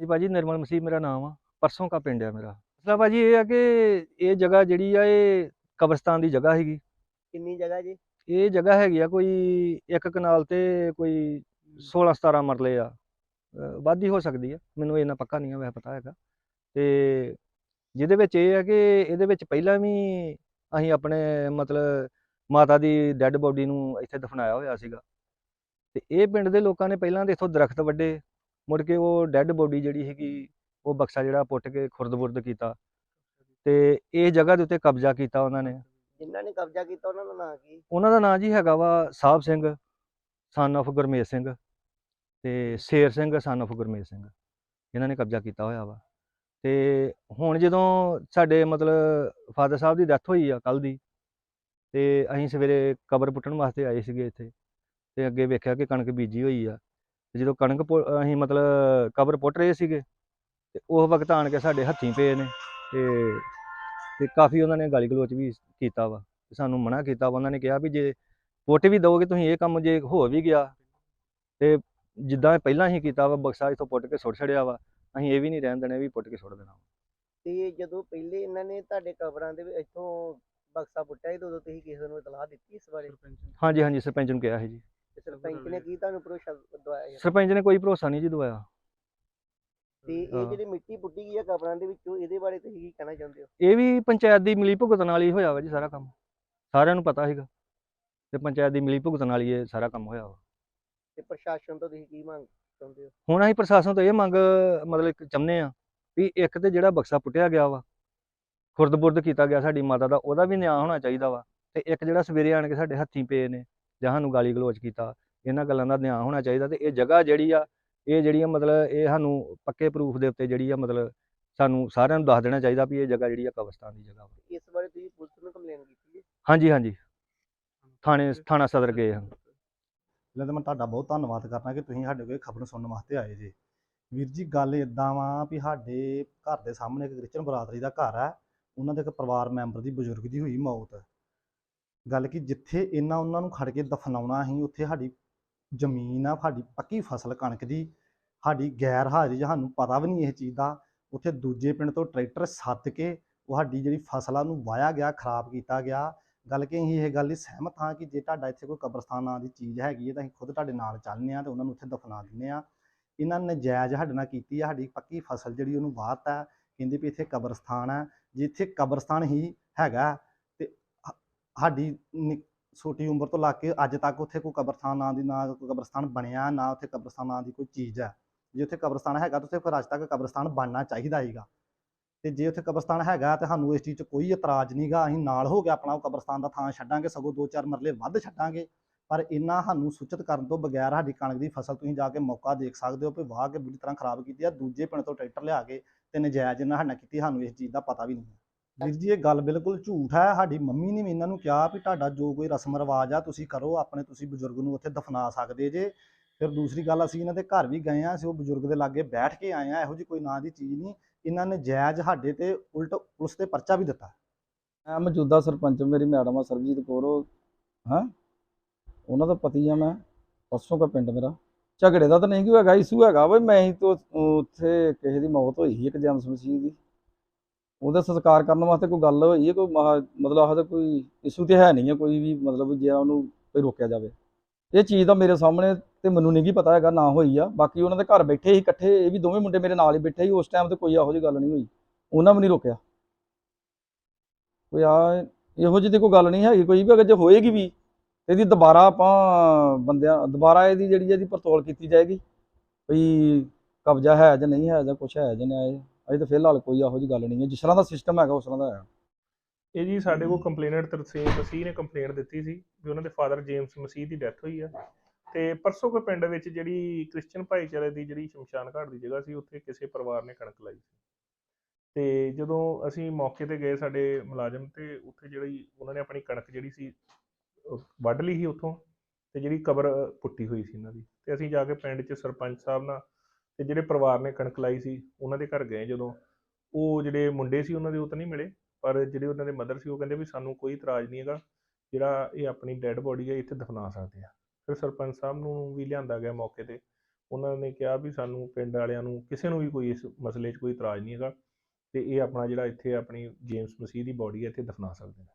ਜੀ ਭਾਜੀ ਨਿਰਮਲ ਮਸੀਹ ਮੇਰਾ ਨਾਮ ਆ ਪਰਸੋਂ ਕਾ ਪਿੰਡ ਆ ਮੇਰਾ। ਮਸਲਾ ਭਾਜੀ ਇਹ ਆ ਕਿ ਇਹ ਜਗ੍ਹਾ ਜਿਹੜੀ ਆ ਇਹ ਕਬਰਸਤਾਨ ਦੀ ਜਗ੍ਹਾ ਹੈਗੀ। ਕਿੰਨੀ ਜਗ੍ਹਾ ਜੀ? ਇਹ ਜਗ੍ਹਾ ਹੈਗੀ ਆ ਕੋਈ ਇੱਕ ਕਨਾਲ ਤੇ ਕੋਈ 16 17 ਮਰਲੇ ਆ। ਵੱਧ ਹੀ ਹੋ ਸਕਦੀ ਆ ਮੈਨੂੰ ਇਹਨਾਂ ਪੱਕਾ ਨਹੀਂ ਆ ਵੈਸੇ ਪਤਾ ਹੈਗਾ। ਤੇ ਜਿਹਦੇ ਵਿੱਚ ਇਹ ਆ ਕਿ ਇਹਦੇ ਵਿੱਚ ਪਹਿਲਾਂ ਵੀ ਅਸੀਂ ਆਪਣੇ ਮਤਲਬ ਮਾਤਾ ਦੀ ਡੈੱਡ ਬੋਡੀ ਨੂੰ ਇੱਥੇ ਦਫਨਾਇਆ ਹੋਇਆ ਸੀਗਾ। ਤੇ ਇਹ ਪਿੰਡ ਦੇ ਲੋਕਾਂ ਨੇ ਪਹਿਲਾਂ ਦੇ ਇੱਥੋਂ ਦਰਖਤ ਵੱਡੇ ਮੁੜ ਕੇ ਉਹ ਡੈੱਡ ਬੋਡੀ ਜਿਹੜੀ ਹੈਗੀ ਉਹ ਬਕਸਾ ਜਿਹੜਾ ਪੁੱਟ ਕੇ ਖੁਰਦ-ਬੁਰਦ ਕੀਤਾ ਤੇ ਇਹ ਜਗ੍ਹਾ ਦੇ ਉੱਤੇ ਕਬਜ਼ਾ ਕੀਤਾ ਉਹਨਾਂ ਨੇ। ਜਿਨ੍ਹਾਂ ਨੇ ਕਬਜ਼ਾ ਕੀਤਾ ਉਹਨਾਂ ਦਾ ਨਾਂ ਕੀ? ਉਹਨਾਂ ਦਾ ਨਾਂ ਜੀ ਹੈਗਾ ਵਾ ਸਾਹਿਬ ਸਿੰਘ ਸਨ of ਗੁਰਮੇਜ ਸਿੰਘ ਤੇ ਸ਼ੇਰ ਸਿੰਘ ਸਨ of ਗੁਰਮੇਜ ਸਿੰਘ। ਇਹਨਾਂ ਨੇ ਕਬਜ਼ਾ ਕੀਤਾ ਹੋਇਆ ਵਾ। ਤੇ ਹੁਣ ਜਦੋਂ ਸਾਡੇ ਮਤਲਬ ਫਾਦਰ ਸਾਹਿਬ ਦੀ ਡੈਥ ਹੋਈ ਆ ਕੱਲ ਦੀ ਤੇ ਅਸੀਂ ਸਵੇਰੇ ਕਬਰ ਪੁੱਟਣ ਵਾਸਤੇ ਆਏ ਸੀਗੇ ਇੱਥੇ ਤੇ ਅੱਗੇ ਵੇਖਿਆ ਕਿ ਕਣਕ ਬੀਜੀ ਹੋਈ ਆ। ਤੇ ਜਦੋਂ ਕਣਕ ਪੁ- ਅਸੀਂ ਮਤਲਬ ਕਬਰ ਪੁੱਟ ਰਹੇ ਸੀਗੇ ਤੇ ਉਸ ਵਕਤ ਆਣ ਕੇ ਸਾਡੇ ਹੱਥੀਂ ਪਏ ਨੇ ਤੇ ਤੇ ਕਾਫੀ ਉਹਨਾਂ ਨੇ ਗਾਲੀ ਗਲੋਚ ਵੀ ਕੀਤਾ ਵਾ ਸਾਨੂੰ ਮਨਾ ਕੀਤਾ ਵਾ। ਉਹਨਾਂ ਨੇ ਕਿਹਾ ਵੀ ਜੇ ਪੁੱਟ ਵੀ ਦਓਗੇ ਤੁਸੀਂ ਇਹ ਕੰਮ ਜੇ ਹੋ ਵੀ ਗਿਆ ਤੇ ਜਿੱਦਾਂ ਪਹਿਲਾਂ ਹੀ ਕੀਤਾ ਵਾ ਬਕਸਾ ਇਥੋਂ ਪੁੱਟ ਕੇ ਸੁੱਟ ਛੜਿਆ ਵਾ ਅਸੀਂ ਇਹ ਵੀ ਨਹੀਂ ਰਹਿਣ ਦੇਣਾ ਵੀ ਪੁੱਟ ਕੇ ਸੁੱਟ ਦੇਣਾ ਤੇ ਜਦੋਂ ਪਹਿਲੇ ਇਹਨਾਂ ਨੇ ਤੁਹਾਡੇ ਕਬਰਾਂ ਦੇ ਵਿੱਚ ਇੱਥੋਂ ਬਕਸਾ ਪੁੱਟਿਆ ਸੀ ਤੇ ਉਦੋਂ ਤੁਸੀਂ ਕਿਸੇ ਨੂੰ ਇਤਲਾਹ ਦਿੱਤੀ ਇਸ ਬਾਰੇ? ਹਾਂਜੀ ਹਾਂਜੀ ਸਰਪੰਚ ਨੂੰ ਕਿਹਾ ਸੀ ਜੀ। ਤੇ ਸਰਪੰਚ ਨੇ ਕੀ ਤੁਹਾਨੂੰ ਭਰੋਸਾ ਦਵਾਇਆ? ਸਰਪੰਚ ਨੇ ਕੋਈ ਭਰੋਸਾ ਨਹੀਂ ਜੀ ਦਵਾਇਆ। ਤੇ ਇਹ। ਜਿਹੜੀ ਮਿੱਟੀ ਪੁੱਟੀ ਗਈ ਹੈ ਕਬਰਾਂ ਦੇ ਵਿੱਚੋਂ ਇਹਦੇ ਬਾਰੇ ਤੁਸੀਂ ਕੀ ਕਹਿਣਾ ਚਾਹੁੰਦੇ ਹੋ? ਇਹ ਵੀ ਪੰਚਾਇਤ ਦੀ ਮਿਲੀ ਭੁਗਤ ਨਾਲ ਹੀ ਹੋਇਆ ਵਾ ਜੀ ਸਾਰਾ ਕੰਮ। ਸਾਰਿਆਂ ਨੂੰ ਪਤਾ ਸੀਗਾ ਤੇ ਪੰਚਾਇਤ ਦੀ ਮਿਲੀ ਭੁਗਤ ਨਾਲ ਹੀ ਇਹ ਸਾਰਾ ਕੰਮ ਹੋਇਆ ਵਾ। ਤੇ ਪ੍ਰਸ਼ਾਸਨ ਤੋਂ ਤੁਸੀਂ ਕੀ ਮੰਗ ਚਾਹੁੰਦੇ ਹੋ? ਹੁਣ ਅਸੀਂ ਪ੍ਰਸ਼ਾਸਨ ਤੋਂ ਇਹ ਮੰਗ ਮਤਲਬ ਇੱਕ ਚਾਹੁੰਦੇ ਆ ਵੀ ਇੱਕ ਤੇ ਜਿਹੜਾ ਬਕਸਾ ਪੁੱਟਿਆ ਗਿਆ ਵਾ ਖੁਰਦ-ਬੁਰਦ ਕੀਤਾ ਗਿਆ ਸਾਡੀ ਮਾਤਾ ਦਾ ਉਹਦਾ ਵੀ ਨਿਆਂ ਹੋਣਾ ਚਾਹੀਦਾ ਵਾ। ਤੇ ਇੱਕ ਜਿਹੜਾ ਸਵੇਰੇ ਆਣ ਕੇ ਸਾਡੇ ਹੱਥੀਂ ਪਏ ਨੇ ਜਾਂ ਸਾਨੂੰ ਗਾਲੀ ਗਲੋਚ ਕੀਤਾ ਇਹਨਾਂ ਗੱਲਾਂ ਦਾ ਨਿਆਂ ਹੋਣਾ ਚਾਹੀਦਾ ਤੇ ਇਹ ਜਗ੍ਹਾ ਜਿਹੜੀ ਆ ਇਹ ਜਿਹੜੀ ਆ ਮਤਲਬ ਇਹ ਸਾਨੂੰ ਪੱਕੇ ਪ੍ਰੂਫ ਦੇ ਉੱਤੇ ਜਿਹੜੀ ਆ ਮਤਲਬ ਸਾਨੂੰ ਸਾਰਿਆਂ ਨੂੰ ਦੱਸ ਦੇਣਾ ਚਾਹੀਦਾ ਵੀ ਇਹ ਜਗ੍ਹਾ ਜਿਹੜੀ ਆ ਕਬਰਸਤਾਨ ਦੀ ਜਗ੍ਹਾ ਇਸ ਬਾਰੇ ਤੁਸੀਂ ਪੁਲਿਸ ਨੂੰ ਕੰਪਲੇਨ ਕੀਤੀ ਹੈ? ਹਾਂਜੀ ਹਾਂਜੀ। ਥਾਣੇ ਥਾਣਾ ਸਦਰ ਗਏ ਹਾਂ। ਪਹਿਲਾਂ ਤਾਂ ਮੈਂ ਤੁਹਾਡਾ ਬਹੁਤ ਧੰਨਵਾਦ ਕਰਨਾ ਕਿ ਤੁਸੀਂ ਸਾਡੇ ਕੋਲ ਖਬਰ ਸੁਣਨ ਵਾਸਤੇ ਆਏ ਜੇ। ਵੀਰ ਜੀ ਗੱਲ ਇਦਾਂ ਵਾ ਵੀ ਸਾਡੇ ਘਰ ਦੇ ਸਾਹਮਣੇ ਇੱਕ ਕ੍ਰਿਸਚਨ ਬਰਾਦਰੀ ਦਾ ਘਰ ਹੈ ਉਹਨਾਂ ਦੇ ਇੱਕ ਪਰਿਵਾਰ ਮੈਂਬਰ ਦੀ ਬਜ਼ੁਰਗ ਦੀ ਹੋਈ ਮੌਤ। ਗੱਲ ਕਿ ਜਿੱਥੇ ਇਹਨਾਂ ਉਹਨਾਂ ਨੂੰ ਖੜ ਕੇ ਦਫਨਾਉਣਾ ਸੀ ਉੱਥੇ ਸਾਡੀ ਜ਼ਮੀਨ ਆ, ਸਾਡੀ ਪੱਕੀ ਫਸਲ ਕਣਕ ਦੀ, ਸਾਡੀ ਗੈਰ ਹਾਜ਼ਰੀ ਸਾਨੂੰ ਪਤਾ ਵੀ ਨਹੀਂ ਇਹ ਚੀਜ਼ ਦਾ। ਉੱਥੇ ਦੂਜੇ ਪਿੰਡ ਤੋਂ ਟਰੈਕਟਰ ਸੱਦ ਕੇ ਉਹ ਸਾਡੀ ਜਿਹੜੀ ਫਸਲਾਂ ਨੂੰ ਵਾਇਆ ਗਿਆ, ਖਰਾਬ ਕੀਤਾ ਗਿਆ। ਗੱਲ ਕਿ ਅਸੀਂ ਇਹ ਗੱਲ ਦੀ ਸਹਿਮਤ ਹਾਂ ਕਿ ਜੇ ਤੁਹਾਡਾ ਇੱਥੇ ਕੋਈ ਕਬਰਸਤਾਨ ਨਾਂ ਦੀ ਚੀਜ਼ ਹੈਗੀ ਹੈ ਤਾਂ ਅਸੀਂ ਖੁਦ ਤੁਹਾਡੇ ਨਾਲ ਚੱਲਨੇ ਆ ਤੇ ਉਹਨਾਂ ਨੂੰ ਉੱਥੇ ਦਫਨਾ ਦਿੰਨੇ ਆ ਇਹਨਾਂ ਨੇ ਨਜਾਇਜ਼ ਸਾਡੇ ਨਾਲ ਕੀਤੀ ਆ, ਸਾਡੀ ਪੱਕੀ ਫਸਲ ਜਿਹੜੀ ਉਹਨੂੰ ਵਾਹਤ ਹੈ ਕਹਿੰਦੇ ਵੀ ਇੱਥੇ ਕਬਰਸਤਾਨ ਹੈ ਜੇ ਇੱਥੇ ਕਬਰਸਤਾਨ ਹੀ ਹੈਗਾ ਸਾਡੀ ਨਿ- ਛੋਟੀ ਉਮਰ ਤੋਂ ਲਾ ਕੇ ਅੱਜ ਤੱਕ ਉੱਥੇ ਕੋਈ ਕਬਰਸਤਾਨ ਨਾਂ ਦੀ ਨਾ ਕੋਈ ਕਬਰਸਤਾਨ ਬਣਿਆ, ਨਾ ਉੱਥੇ ਕਬਰਸਤਾਨ ਨਾਂ ਦੀ ਕੋਈ ਚੀਜ਼ ਹੈ। ਜੇ ਉੱਥੇ ਕਬਰਸਤਾਨ ਹੈਗਾ ਤਾਂ ਉੱਥੇ ਫਿਰ ਅੱਜ ਤੱਕ ਕਬਰਸਤਾਨ ਬਣਨਾ ਚਾਹੀਦਾ ਸੀਗਾ ਤੇ ਜੇ ਉੱਥੇ ਕਬਰਸਤਾਨ ਹੈਗਾ ਤੇ ਸਾਨੂੰ ਇਸ ਚੀਜ਼ 'ਚ ਕੋਈ ਇਤਰਾਜ਼ ਨਹੀਂਗਾ ਅਸੀਂ ਨਾਲ ਹੋ ਕੇ ਆਪਣਾ ਉਹ ਕਬਰਸਤਾਨ ਦਾ ਥਾਂ ਛੱਡਾਂਗੇ, ਸਗੋਂ ਦੋ ਚਾਰ ਮਰਲੇ ਵੱਧ ਛੱਡਾਂਗੇ। ਪਰ ਇਹਨਾਂ ਸਾਨੂੰ ਸੂਚਿਤ ਕਰਨ ਤੋਂ ਬਗੈਰ ਸਾਡੀ ਕਣਕ ਦੀ ਫਸਲ ਤੁਸੀਂ ਜਾ ਕੇ ਮੌਕਾ ਦੇਖ ਸਕਦੇ ਹੋ ਕਿ ਵਾਹ ਕੇ ਬੁਰੀ ਤਰ੍ਹਾਂ ਖਰਾਬ ਕੀਤੀ ਆ, ਦੂਜੇ ਪਿੰਡ ਤੋਂ ਟਰੈਕਟਰ ਲਿਆ ਕੇ ਤੇ ਨਜਾਇਜ਼ ਇਹਨਾਂ ਸਾਡੇ ਨਾਲ ਕੀਤੀ, ਸਾਨੂੰ ਇਸ ਚੀਜ਼ ਦਾ ਪਤਾ ਵੀ ਨਹੀਂ ਹੈ। ਵੀਰ ਜੀ, ਇਹ ਗੱਲ ਬਿਲਕੁਲ ਝੂਠ ਹੈ। ਸਾਡੀ ਮੰਮੀ ਨੇ ਵੀ ਇਹਨਾਂ ਨੂੰ ਕਿਹਾ ਵੀ ਤੁਹਾਡਾ ਜੋ ਕੋਈ ਰਸਮ ਰਿਵਾਜ ਆ, ਤੁਸੀਂ ਕਰੋ, ਆਪਣੇ ਤੁਸੀਂ ਬਜ਼ੁਰਗ ਨੂੰ ਉੱਥੇ ਦਫਨਾ ਸਕਦੇ ਜੇ। ਫਿਰ ਦੂਸਰੀ ਗੱਲ, ਅਸੀਂ ਇਹਨਾਂ ਦੇ ਘਰ ਵੀ ਗਏ ਆ, ਅਸੀਂ ਉਹ ਬਜ਼ੁਰਗ ਦੇ ਲਾਗੇ ਬੈਠ ਕੇ ਆਏ ਆ, ਇਹੋ ਜਿਹੀ ਕੋਈ ਨਾਂ ਦੀ ਚੀਜ਼ ਨਹੀਂ। ਇਹਨਾਂ ਨੇ ਜਾਇਜ਼ ਸਾਡੇ ਤੇ ਉਲਟ ਪੁਲਿਸ ਤੇ ਪਰਚਾ ਵੀ ਦਿੱਤਾ। ਮੈਂ ਮੌਜੂਦਾ ਸਰਪੰਚ, ਮੇਰੀ ਮੈਡਮ ਆ, ਸਰਬਜੀਤ ਕੌਰ, ਉਹ ਹਾਂ? ਉਹਨਾਂ ਦਾ ਪਤੀ ਆ ਮੈਂ, ਪਰਸੋਂ ਦਾ ਪਿੰਡ ਮੇਰਾ। ਝਗੜੇ ਦਾ ਤਾਂ ਨਹੀਂ ਕੋਈ ਹੈਗਾ ਇਸ਼ੂ ਹੈਗਾ। ਬਈ ਮੈਂ ਹੀ ਤੋਂ ਉੱਥੇ ਕਿਸੇ ਦੀ ਮੌਤ ਹੋਈ ਸੀ, ਇੱਕ ਜੈਮਸ ਮਸੀਹ ਦੀ। ਉਹਦਾ ਸੰਸਕਾਰ ਕਰਨ ਵਾਸਤੇ ਕੋਈ ਗੱਲ ਹੋਈ ਹੈ, ਕੋਈ ਮਹਾ- ਮਤਲਬ ਆਹ ਕੋਈ ਇਸ਼ੂ ਤੇ ਹੈ ਨਹੀਂ ਹੈ, ਕੋਈ ਵੀ ਮਤਲਬ ਜੇ ਉਹਨੂੰ ਕੋਈ ਰੋਕਿਆ ਜਾਵੇ। ਇਹ ਚੀਜ਼ ਦਾ ਮੇਰੇ ਸਾਹਮਣੇ ਤੇ ਮੈਨੂੰ ਨਹੀਂ ਗੀ ਪਤਾ ਹੈਗਾ, ਨਾ ਹੋਈ ਆ। ਬਾਕੀ ਉਹਨਾਂ ਦੇ ਘਰ ਬੈਠੇ ਸੀ ਇਕੱਠੇ, ਇਹ ਵੀ ਦੋਵੇਂ ਮੁੰਡੇ ਮੇਰੇ ਨਾਲ ਹੀ ਬੈਠੇ ਸੀ, ਉਸ ਟਾਈਮ ਤੇ ਕੋਈ ਇਹੋ ਜਿਹੀ ਗੱਲ ਨਹੀਂ ਹੋਈ। ਉਹਨਾਂ ਵੀ ਨਹੀਂ ਰੋਕਿਆ। ਕੋਈ ਆ, ਇਹੋ ਜਿਹੀ ਤੇ ਕੋਈ ਗੱਲ ਨਹੀਂ ਹੈਗੀ, ਕੋਈ ਵੀ ਅਗਰ ਜੇ ਹੋਏਗੀ ਵੀ ਇਹਦੀ ਦੁਬਾਰਾ ਆਪਾਂ ਬੰਦਿਆਂ, ਦੁਬਾਰਾ ਇਹਦੀ ਜਿਹੜੀ ਇਹਦੀ ਪੜਤਾਲ ਕੀਤੀ ਜਾਏਗੀ, ਵੀ ਕਬਜ਼ਾ ਹੈ ਜਾਂ ਨਹੀਂ ਹੈ ਜਾਂ ਕੁਛ ਹੈ ਜਾਂ ਨਹੀਂ ਹੈ। ਅਜੇ ਤਾਂ ਫਿਲਹਾਲ ਕੋਈ ਇਹੋ ਜਿਹੀ ਗੱਲ ਨਹੀਂ ਹੈ। ਜਿਸ ਤਰ੍ਹਾਂ ਦਾ ਸਿਸਟਮ ਹੈਗਾ, ਉਸ ਤਰ੍ਹਾਂ ਦਾ ਹੈ। ਇਹ ਜੀ ਸਾਡੇ ਕੋਲ ਕੰਪਲੇਨਟ ਤਰਸੇਮ ਮਸੀਹ ਨੇ ਕੰਪਲੇਂਟ ਦਿੱਤੀ ਸੀ ਵੀ ਉਹਨਾਂ ਦੇ ਫਾਦਰ ਜੇਮਸ ਮਸੀਹ ਦੀ ਡੈਥ ਹੋਈ ਆ। ਤੇ ਪਰਸੋਂ ਕੋ ਪਿੰਡ ਵਿੱਚ ਜਿਹੜੀ ਕ੍ਰਿਸਚੀਅਨ ਭਾਈਚਾਰੇ ਦੀ ਜਿਹੜੀ ਸ਼ਮਸ਼ਾਨ ਘਾਟ ਦੀ ਜਗ੍ਹਾ ਸੀ, ਉੱਥੇ ਕਿਸੇ ਪਰਿਵਾਰ ਨੇ ਕਣਕ ਲਾਈ ਸੀ। ਤੇ ਜਦੋਂ ਅਸੀਂ ਮੌਕੇ ਤੇ ਗਏ ਸਾਡੇ ਮੁਲਾਜ਼ਮ ਤੇ, ਉੱਥੇ ਜਿਹੜੀ ਉਹਨਾਂ ਨੇ ਆਪਣੀ ਕਣਕ ਜਿਹੜੀ ਸੀ ਵੱਢ ਲਈ ਸੀ ਉੱਥੋਂ ਤੇ ਜਿਹੜੀ ਕਬਰ ਪੁੱਟੀ ਹੋਈ ਸੀ ਇਹਨਾਂ ਦੀ। ਤੇ ਅਸੀਂ ਜਾ ਕੇ ਪਿੰਡ 'ਚ ਸਰਪੰਚ ਸਾਹਿਬ ਨਾਲ ਤੇ ਜਿਹੜੇ ਪਰਿਵਾਰ ਨੇ ਕਣਕ ਲਾਈ ਸੀ, ਉਹਨਾਂ ਦੇ ਘਰ ਗਏ ਜਦੋਂ। ਉਹ ਜਿਹੜੇ ਮੁੰਡੇ ਸੀ, ਉਹਨਾਂ ਦੇ ਉਹ ਤਾਂ ਨਹੀਂ ਮਿਲੇ, ਪਰ ਜਿਹੜੇ ਉਹਨਾਂ ਦੇ ਮਦਰ ਸੀ, ਉਹ ਕਹਿੰਦੇ ਵੀ ਸਾਨੂੰ ਕੋਈ ਇਤਰਾਜ਼ ਨਹੀਂ ਹੈਗਾ, ਜਿਹੜਾ ਇਹ ਆਪਣੀ ਡੈੱਡ ਬੋਡੀ ਹੈ, ਇੱਥੇ ਦਫਨਾ ਸਕਦੇ ਆ। ਫਿਰ ਸਰਪੰਚ ਸਾਹਿਬ ਨੂੰ ਵੀ ਲਿਆਂਦਾ ਗਿਆ ਮੌਕੇ ਤੇ। ਉਹਨਾਂ ਨੇ ਕਿਹਾ ਵੀ ਸਾਨੂੰ ਪਿੰਡ ਵਾਲਿਆਂ ਨੂੰ ਕਿਸੇ ਨੂੰ ਵੀ ਕੋਈ ਇਸ ਮਸਲੇ 'ਚ ਕੋਈ ਇਤਰਾਜ਼ ਨਹੀਂ ਹੈਗਾ, ਤੇ ਇਹ ਆਪਣਾ ਜਿਹੜਾ ਇੱਥੇ ਆਪਣੀ ਜੇਮਸ ਮਸੀਹ ਦੀ ਬੋਡੀ ਹੈ, ਇੱਥੇ ਦਫਨਾ ਸਕਦੇ ਨੇ।